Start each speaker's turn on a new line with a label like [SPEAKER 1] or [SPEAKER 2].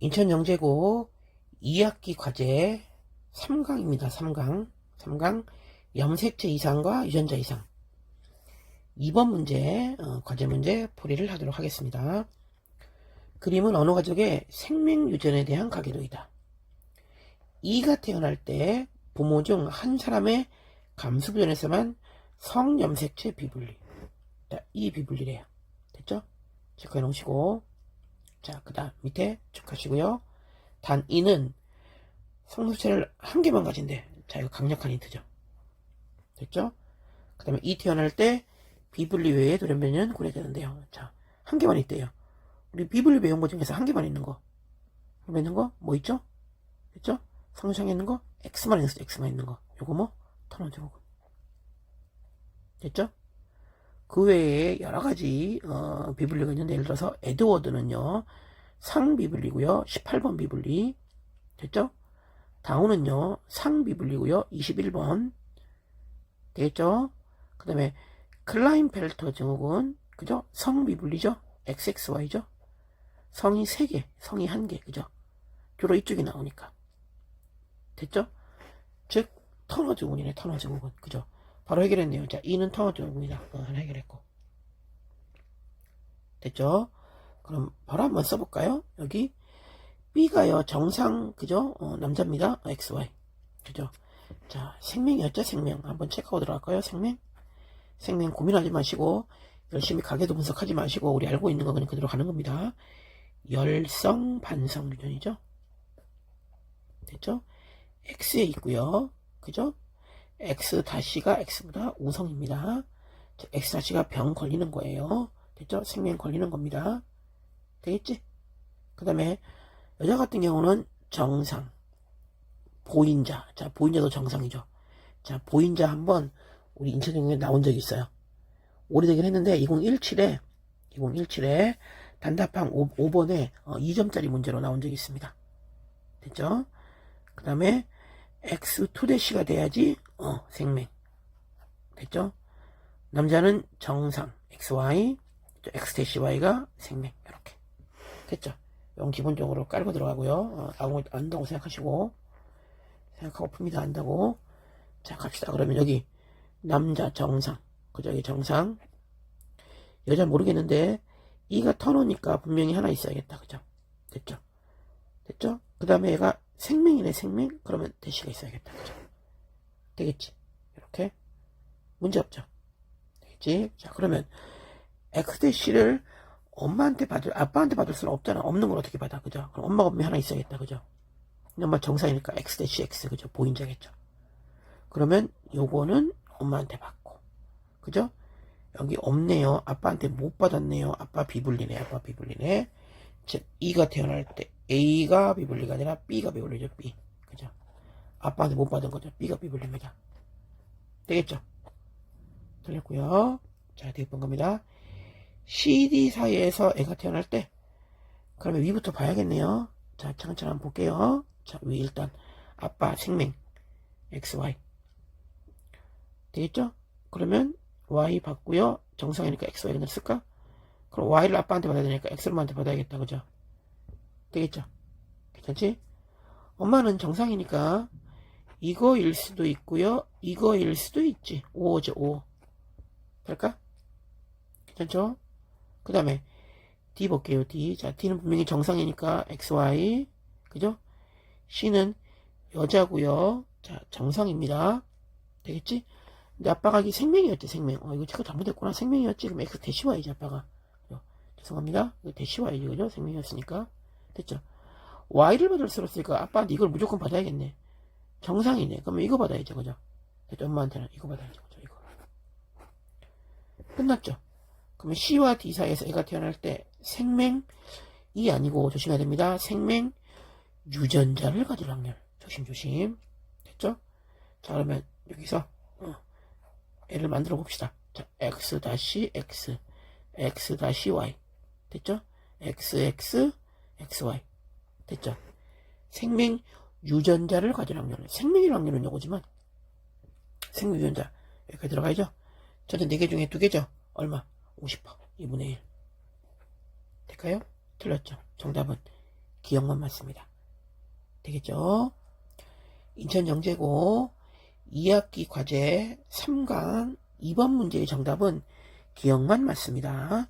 [SPEAKER 1] 인천영재고 2학기 과제 3강입니다. 3강. 3강 염색체 이상과 유전자 이상. 2번 문제, 어, 과제 문제 풀이를 하도록 하겠습니다. 그림은 어느 가족의 생명 유전에 대한 가계도이다. 이가 태어날 때 부모 중 한 사람의 감수부전에서만 성염색체 비분리. 자, 이 비분리래요. 됐죠? 체크해 놓으시고. 자, 그 다음 밑에 체크하시고요. 단 이는 성소체를 한 개만 가진대. 자, 이거 강력한 힌트죠. 됐죠? 그 다음에 이 태어날 때 비분리 외에 돌연변이는 고려되는데요. 자, 한 개만 있대요. 우리 비분리 배운 거 중에서 한 개만 있는 거. 그럼 있는 거 뭐 있죠? 됐죠? 성소창에 있는 거 X만 있어 X만 있는 거. 요거 뭐? 터널제곱. 됐죠? 그 외에 여러 가지 어, 비블리가 있는데 예를 들어서 에드워드는요 상비블리고요 18번 비블리 됐죠? 다운은요 상비블리고요 21번 되겠죠? 그 다음에 클라인펠터 증후군 그죠? 성비블리죠? XXY죠? 성이 3개 성이 1개 그죠? 주로 이쪽이 나오니까 됐죠? 즉 터너 증후군이네 터너 증후군 그죠? 바로 해결했네요. 자, 2는 터너 증후군이다. 어, 하나 해결했고. 됐죠? 그럼 바로 한번 써볼까요? 여기 B가요 정상 그죠? 어, 남자입니다. XY 그죠? 자 생명이었죠 생명 한번 체크하고 들어갈까요? 생명 생명 고민하지 마시고 열심히 가계도 분석하지 마시고 우리 알고 있는 거 그냥 그대로 가는 겁니다. 열성 반성 유전이죠? 됐죠? X에 있고요. 그죠? X 다시가 X보다 우성입니다. 자, X 다시가 병 걸리는 거예요. 됐죠? 생명 걸리는 겁니다. 되겠지? 그 다음에 여자 같은 경우는 정상. 보인자. 자, 보인자도 정상이죠. 자, 보인자 한번 우리 인천경에 나온 적이 있어요. 오래되긴 했는데 2017에 2017에 단답항 5, 번에 2점짜리 문제로 나온 적이 있습니다. 됐죠? 그 다음에 X2 대시가 돼야지 어 생명 됐죠? 남자는 정상 XY X-Y가 생명 이렇게. 됐죠? 이건 기본적으로 깔고 들어가고요. 어, 아무 안다고 생각하시고. 생각하고 풉니다. 안다고. 자 갑시다. 그러면 여기 남자 정상. 그죠? 여기 정상. 여자 모르겠는데 이가 터놓으니까 분명히 하나 있어야겠다. 그죠? 됐죠? 됐죠? 그 다음에 얘가 생명이네 생명 그러면 대시가 있어야겠다. 그죠 되겠지. 이렇게. 문제 없죠. 되겠지? 자 그러면 x 대시를 엄마한테 받을 아빠한테 받을 수는 없잖아. 없는 걸 어떻게 받아? 그죠? 그럼 엄마가 분명히 하나 있어야겠다. 그죠? 엄마 정상이니까 x 대시 x 그죠? 보인자겠죠. 그러면 요거는 엄마한테 받고. 그죠? 여기 없네요. 아빠한테 못 받았네요. 아빠 비불리네. 아빠 비불리네. 즉 E가 태어날 때 A가 비불리가 아니라 B가 비불리죠. B 아빠한테 못 받은 거죠. B가 비불립니다. 되겠죠? 틀렸고요. 자 되게 본 겁니다. CD 사이에서 애가 태어날 때 그러면 위부터 봐야겠네요. 자 차근차근 한번 볼게요. 자 위 일단 아빠 생명 XY 되겠죠? 그러면 Y 받고요. 정상이니까 XY가 넣었을까? 그럼 Y를 아빠한테 받아야 되니까 X를 엄마한테 받아야겠다. 그죠? 되겠죠? 괜찮지? 엄마는 정상이니까 이거일 수도 있고요. 이거일 수도 있지. 5죠, 5. 될까? 괜찮죠? 그 다음에 D 볼게요, D. 자, D는 분명히 정상이니까 XY. 그죠? C는 여자고요 자, 정상입니다. 되겠지? 근데 아빠가 이게 생명이었지, 생명. 어, 이거 체크 잘못했구나. 생명이었지. 그럼 X 대시 Y지, 아빠가. 죄송합니다. 이거 대시 Y죠, 그죠? 생명이었으니까. 됐죠? Y를 받을 수 없으니까 아빠한테 이걸 무조건 받아야겠네. 정상이네. 그러면 이거 받아야죠, 그죠? 됐죠? 엄마한테는 이거 받아야죠, 그죠? 이거. 끝났죠? 그러면 C와 D 사이에서 애가 태어날 때 생명이 아니고 조심해야 됩니다. 생명 유전자를 가질 확률. 조심조심. 됐죠? 자, 그러면 여기서 어, 애를 만들어 봅시다. 자, X 다시 X, X 다시 Y. 됐죠? XX, XY. 됐죠? 생명 유전자를 가질 확률은 생명일 확률은 요거지만 생명 유전자 여기 들어가야죠? 전체 4개 중에 2개죠? 얼마? 50% 2분의 1 될까요? 틀렸죠? 정답은 기억만 맞습니다. 되겠죠? 인천 영재고 2학기 과제 3강 2번 문제의 정답은 기억만 맞습니다.